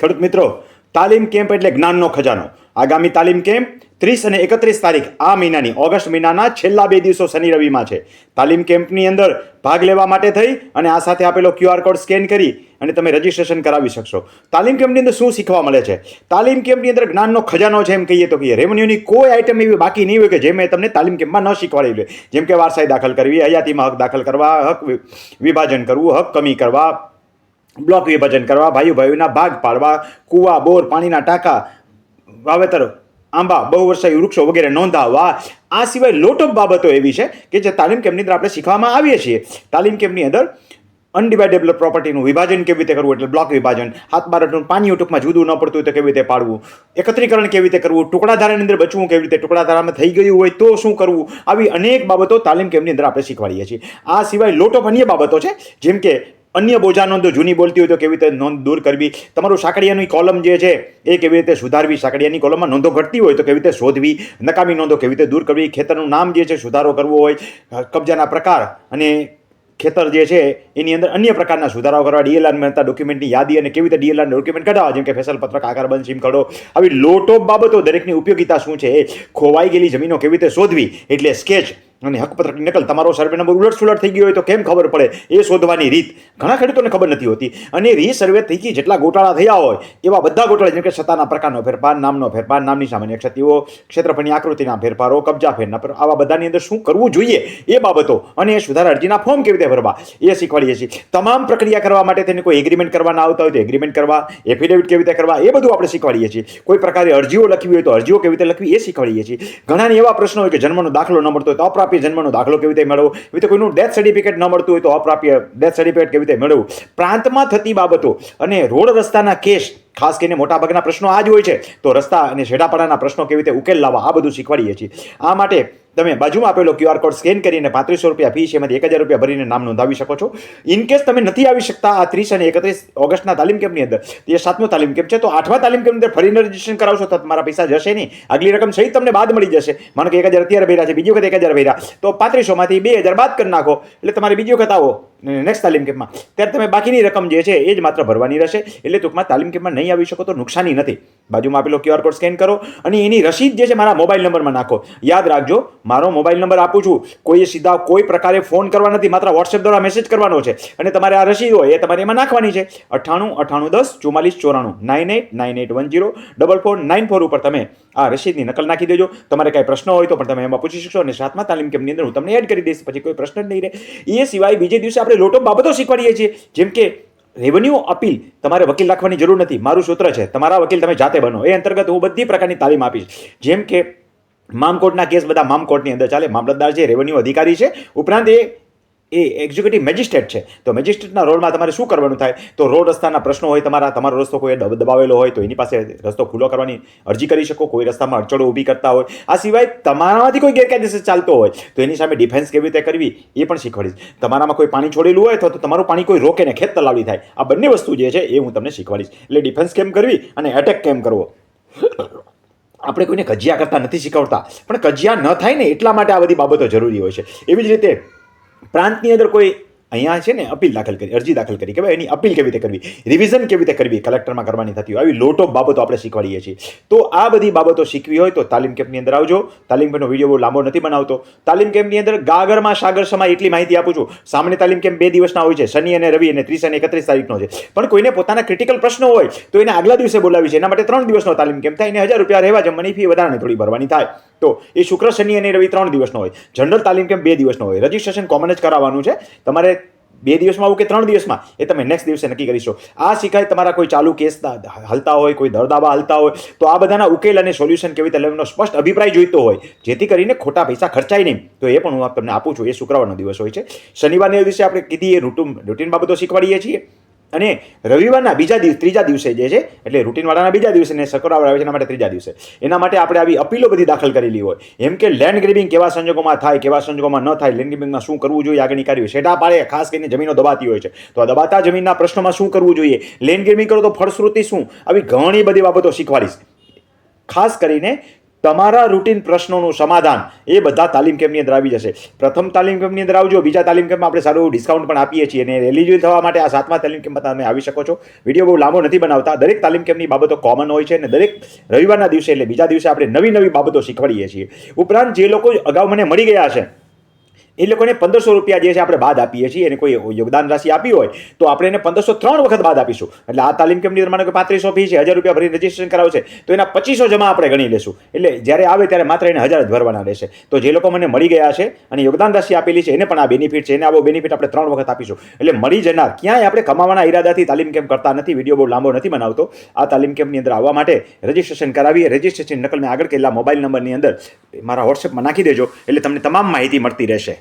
ખેડૂત મિત્રો, તાલીમ કેમ્પ એટલે જ્ઞાનનો ખજાનો. આગામી તાલીમ કેમ્પ ત્રીસ અને એકત્રીસ તારીખ આ મહિનાની, ઓગસ્ટ મહિનાના છેલ્લા બે દિવસો શનિ રવિમાં છે. તાલીમ કેમ્પની અંદર ભાગ લેવા માટે થઈ અને આ સાથે આપેલો ક્યુઆર કોડ સ્કેન કરી અને તમે રજીસ્ટ્રેશન કરાવી શકશો. તાલીમ કેમ્પની અંદર શું શીખવા મળે છે? તાલીમ કેમ્પની અંદર જ્ઞાનનો ખજાનો છે એમ કહીએ તો કહીએ. રેવન્યુની કોઈ આઈટમ એવી બાકી નહીં હોય કે જે મેં તમને તાલીમ કેમ્પમાં ન શીખવાડી હોય. જેમ કે વારસાઈ દાખલ કરવી, હયાતીમાં હક દાખલ કરવા, હક વિભાજન કરવું, હક કમી કરવા બ્લોક વિભાજન કરવા ભાઈઓ ભાઈઓના ભાગ પાડવા, કૂવા, બોર, પાણીના ટાંકા, વાવેતર, આંબા બહુવર્ષાયી વૃક્ષો વગેરે નોંધાવવા. આ સિવાય લોટ ઓફ બાબતો એવી છે કે જે તાલીમ કેમ્પની અંદર આપણે શીખવામાં આવીએ છીએ. તાલીમ કેમ્પની અંદર અનડિવાઇડેબલ પ્રોપર્ટીનું વિભાજન કેવી રીતે કરવું? એટલે બ્લોક વિભાજન. હાથ બારટનું પાણી ટૂંકમાં જુદું ન પડતું હોય તો કેવી રીતે પાડવું? એકત્રીકરણ કેવી રીતે કરવું? ટુકડાધારાની અંદર બચવું કેવી રીતે? ટુકડાધારામાં થઈ ગયું હોય તો શું કરવું? આવી અનેક બાબતો તાલીમ કેમ્પની અંદર આપણે શીખવાડીએ છીએ. આ સિવાય લોટ ઓફ અન્ય બાબતો છે, જેમ કે અન્ય બોજા નોંધો જૂની બોલતી હોય તો કેવી રીતે નોંધ દૂર કરવી? તમારું સાકડિયાની કોલમ જે છે, એ કેવી રીતે સુધારવી? સાકડિયાની કોલમમાં નોંધો ઘટતી હોય તો કેવી રીતે શોધવી? નકામી નોંધો કેવી રીતે દૂર કરવી? ખેતરનું નામ જે છે, સુધારો કરવો હોય કબજાના પ્રકાર અને ખેતર જે છે, એની અંદર અન્ય પ્રકારના સુધારાઓ કરવા, ડીએલઆર મળતા ડોક્યુમેન્ટની યાદી અને કેવી રીતે ડીએલઆર ડોક્યુમેન્ટ કઢાવવા? જેમ કે ફેસલ પત્રક, આકાર બંધ, સીમ ખડો. આવી લોટો બાબતો દરેકની ઉપયોગિતા શું છે? એ ખોવાઈ ગયેલી જમીનો કેવી રીતે શોધવી? એટલે સ્કેચ અને હકપત્રકની નકલ તમારો સર્વે નંબર ઉલટ સુલટ થઈ ગયો હોય તો કેમ ખબર પડે? એ શોધવાની રીત. ઘણા ખેડૂતોને ખબર નથી હોતી. અને રીસર્વે થઈ ગઈ જેટલા ગોટાળા થયા હોય, એવા બધા ગોટાળા, જેમ કે સત્તાના પ્રકારનો ફેરફાર, નામનો ફેરફાર, નામની સામાન્ય ક્ષતિઓ, ક્ષેત્રફળની આકૃતિના ફેરફારો, કબજા ફેરના પર, આવા બધાની અંદર શું કરવું જોઈએ એ બાબતો અને એ સુધારા અરજીના ફોર્મ કેવી રીતે ભરવા? એ શીખવાડીએ છીએ. તમામ પ્રક્રિયા કરવા માટે તેને કોઈ એગ્રીમેન્ટ કરવાના આવતા હોય તો એગ્રીમેન્ટ કરવા એફિડેવિટ કેવી રીતે કરવા, એ બધું આપણે શીખવાડીએ છીએ. કોઈ પ્રકારે અરજીઓ લખવી હોય તો અરજીઓ કેવી રીતે લખવી એ શીખવાડીએ છીએ. ઘણાને એવા પ્રશ્નો હોય કે જન્મનો દાખલો ન મળતો તો અપ્રાપ્ય જન્મનો દાખલો કેવી રીતે મેળવવો? એવી રીતે કોઈનું ડેથ સર્ટિફિકેટ ન મળતું હોય તો અપ્રાપ્ય ડેથ સર્ટિફિકેટ કેવી રીતે મેળવવું? પ્રાંતમાં થતી બાબતો અને રોડ રસ્તાના કેસ, ખાસ કરીને મોટાભાગના પ્રશ્નો આ જ હોય છે. તો રસ્તા અને છેડાપડાના પ્રશ્નો કેવી રીતે ઉકેલ લાવવા? આ બધું શીખવાડીએ છીએ. આ માટે તમે બાજુમાં આપેલો ક્યુઆર કોડ સ્કેન કરીને પાંત્રીસો રૂપિયા ફી છે, એમાંથી એક હજાર રૂપિયા ભરીને નામ નોંધાવી શકો છો. ઇન કેસ તમે નથી આવી શકતા આ ત્રીસ અને એકત્રીસ ઓગસ્ટના તાલીમ કેમ્પની અંદર, તે સાતમો તાલીમ કેમ્પ છે. તો આઠમા તાલીમ કેમ્પની અંદર ફરીને રજીસ્ટ્રેશન કરાવશો તો તમારા પૈસા જશે નહીં. આગલી રકમ સહિત તમને બાદ મળી જશે. માનો કે એક હજાર અત્યારે ભર્યા છે, બીજી વખત એક હજાર ભર્યા. તો પાંત્રીસોમાંથી બે હજાર બાદ કરી નાખો. એટલે તમારે બીજી વખત આવો નેક્સ્ટ તાલીમ કેમ્પમાં. ત્યારે તમે બાકીની રકમ જે છે, એ જ માત્ર ભરવાની રહેશે. એટલે ટૂંકમાં તાલીમ કેમ્પમાં નહીં આવી શકો તો નુકસાની નથી. બાજુમાં આપેલો ક્યુઆર કોડ સ્કેન કરો અને એની રસીદ જે છે મારા મોબાઈલ નંબરમાં નાખો. યાદ રાખજો, મારો મોબાઈલ નંબર આપું છું. કોઈએ સીધા કોઈ પ્રકારે ફોન કરવા નથી, માત્ર વોટ્સએપ દ્વારા મેસેજ કરવાનો છે. અને તમારે આ રસીદ હોય એ તમારે એમાં નાખવાની છે. અઠ્ઠાણું અઠ્ઠાણું, દસ, ચુમ્માલીસ, ચોરાણું, nine eight nine eight one zero, double four, nine four ઉપર તમે આ રસીદની નકલ નાખી દેજો. તમારે કાંઈ પ્રશ્ન હોય તો પણ તમે એમાં પૂછી શકશો અને સાતમા તાલીમ કેમ્પની અંદર હું તમને એડ કરી દઈશ. પછી કોઈ પ્રશ્ન જ નહીં રહે. એ સિવાય બીજે દિવસે આપણે લોટો બાબતો શીખવાડીએ છીએ. જેમ કે રેવન્યુ અપીલ તમારે વકીલ રાખવાની જરૂર નથી. મારું સૂત્ર છે. તમારા વકીલ તમે જાતે બનો. એ અંતર્ગત હું બધી પ્રકારની તાલીમ આપીશ. જેમ કે, મામકોટના કેસ બધા મામકોટની અંદર ચાલે. મામલતદાર છે રેવન્યુ અધિકારી છે. ઉપરાંત એ એ એક્ઝિક્યુટિવ મેજિસ્ટ્રેટ છે. તો મેજિસ્ટ્રેટના રોલમાં તમારે શું કરવાનું થાય? તો રોડ રસ્તાના પ્રશ્નો હોય, તમારા, તમારો રસ્તો કોઈ દબ- દબાવેલો હોય, તો એની પાસે રસ્તો ખુલ્લો કરવાની અરજી કરી શકો. કોઈ રસ્તામાં અડચણો ઊભી કરતા હોય. આ સિવાય તમારામાંથી કોઈ ગેરકાયદેસર ચાલતો હોય, તો એની સામે ડિફેન્સ કેવી રીતે કરવી, એ પણ શીખવાડીશ. તમારામાં કોઈ પાણી છોડેલું હોય તો તો તમારું પાણી કોઈ રોકે ને ખેત તલાવી થાય, આ બંને વસ્તુ જે છે, એ હું તમને શીખવાડીશ. એટલે ડિફેન્સ કેમ કરવી અને એટેક કેમ કરવો. આપણે કોઈને કજિયા કરતા નથી શીખવતા. પણ કજિયા ન થાય ને એટલા માટે આ બધી બાબતો જરૂરી હોય છે. એવી જ રીતે પ્રાંતની અંદર કોઈ અહીંયા છે ને અપીલ દાખલ કરી, અરજી દાખલ કરી, કે ભાઈ એની અપીલ કેવી રીતે કરવી રિવિઝન કેવી રીતે કરવી કલેક્ટરમાં કરવાની થતી હોય, આવી લોટો બાબતો આપણે શીખવાડીએ છીએ. તો આ બધી બાબતો શીખવી હોય તો તાલીમ કેમ્પની અંદર આવજો. તાલીમ કેમ્પનો વીડિયો બહુ લાંબો નથી બનાવતો. તાલીમ કેમ્પની અંદર ગાગરમાં સાગર સમાય એટલી માહિતી આપું છું. સામાન્ય તાલીમ કેમ્પ બે દિવસના હોય છે. શનિ અને રવિ અને ત્રીસ અને એકત્રીસ તારીખનો છે. પણ કોઈને પોતાના ક્રિટિકલ પ્રશ્નો હોય તો એને આગલા દિવસે બોલાવી છે. એના માટે ત્રણ દિવસનો તાલીમ કેમ્પ થાય. એને હજાર રૂપિયા રહેવા જમવાની ફી વધારાને થોડી ભરવાની થાય. તો એ શુક્ર, શનિ અને રવિ ત્રણ દિવસનો હોય. જનરલ તાલીમ કેમ્પ બે દિવસનો હોય? રજીસ્ટ્રેશન કોમન જ કરાવવાનું છે. તમારે બે દિવસમાં આવું કે ત્રણ દિવસમાં? એ તમે નેક્સ્ટ દિવસે નક્કી કરીશો આ સિવાય તમારા કોઈ ચાલુ કેસ હલતા હોય, કોઈ દરદાવા હલતા હોય, તો આ બધાના ઉકેલ અને સોલ્યુશન કેવી રીતે લેવાનો સ્પષ્ટ અભિપ્રાય જોઈતો હોય, જેથી કરીને ખોટા પૈસા ખર્ચાય નહીં. તો એ પણ હું તમને આપું છું. એ શુક્રવારનો દિવસ હોય છે. શનિવારના દિવસે આપણે કીધી એ રૂટીન રૂટીન બાબતો શીખવાડીએ છીએ. અને રવિવારના બીજા દિવસ, ત્રીજા દિવસે જે છે, એટલે રૂટીનવાળાના બીજા દિવસે ને શુક્રવાર આવે છે, એના માટે ત્રીજા દિવસે. એના માટે આપણે આવી અપીલો બધી દાખલ કરેલી હોય. એમ કે લેન્ડ ગ્રેબિંગ કેવા સંજોગોમાં થાય, કેવા સંજોગોમાં ન થાય લેન્ડ ગ્રેબિંગમાં શું કરવું જોઈએ, આગળની કાર્ય શેઠા પાડે ખાસ કરીને જમીનો દબાતી હોય છે. તો આ દબાતા જમીનના પ્રશ્નોમાં શું કરવું જોઈએ? લેન્ડ ગ્રેબિંગ કરો તો ફળશ્રુતિ શું? આવી ઘણી બધી બાબતો શીખવાડીશ. ખાસ કરીને તમારા રૂટીન પ્રશ્નોનું સમાધાન એ બધા તાલીમ કેમ્પની અંદર આવી જશે. પ્રથમ તાલીમ કેમ્પની અંદર આવજો, બીજા તાલીમ કેમ્પમાં આપણે સારું ડિસ્કાઉન્ટ પણ આપીએ છીએ અને એલિજિબલ થવા માટે આ સાતમા તાલીમ કેમ્પમાં તમે આવી શકો છો. વીડિયો બહુ લાંબો નથી બનાવતા, દરેક તાલીમ કેમ્પની બાબતો કોમન હોય છે અને દરેક રવિવારના દિવસે એટલે બીજા દિવસે આપણે નવી નવી બાબતો શીખવાડીએ છીએ. ઉપરાંત જે લોકો અગાઉ મને મળી ગયા છે એ લોકોને પંદરસો રૂપિયા જે છે આપણે બાદ આપીએ છીએ અને કોઈ યોગદાન રાશિ આપી હોય, તો આપણે એને પંદરસો ત્રણ વખત બાદ આપીશું. એટલે આ તાલીમ અંદર માનો કે પાંત્રીસો ફી છે, હજાર રૂપિયા ભરી રજીસ્ટ્રેશન કરાવશે તો એના પચીસો જમા આપણે ગણી લેશું. એટલે જ્યારે આવે ત્યારે માત્ર એને હજાર જ ભરવાના રહેશે. તો જે લોકો મને મળી ગયા છે અને યોગદાન રાશિ આપેલી છે, એને પણ આ બેનિફિટ છે, એને આવો બેનિફિટ આપણે ત્રણ વખત આપીશું. એટલે મળી જનાર ક્યાંય આપણે કમાવાના ઈરાદાથી તાલીમ કેમ્પ કરતા નથી, વીડિયો બહુ લાંબો નથી બનાવતો. આ તાલીમ કેમ્પની અંદર આવવા માટે રજીસ્ટ્રેશન કરાવીએ. રજીસ્ટ્રેશન નકલ મેં આગળ કરેલા મોબાઈલ નંબરની અંદર મારા વોટ્સએપમાં નાખી દેજો, એટલે તમને તમામ માહિતી મળતી રહેશે.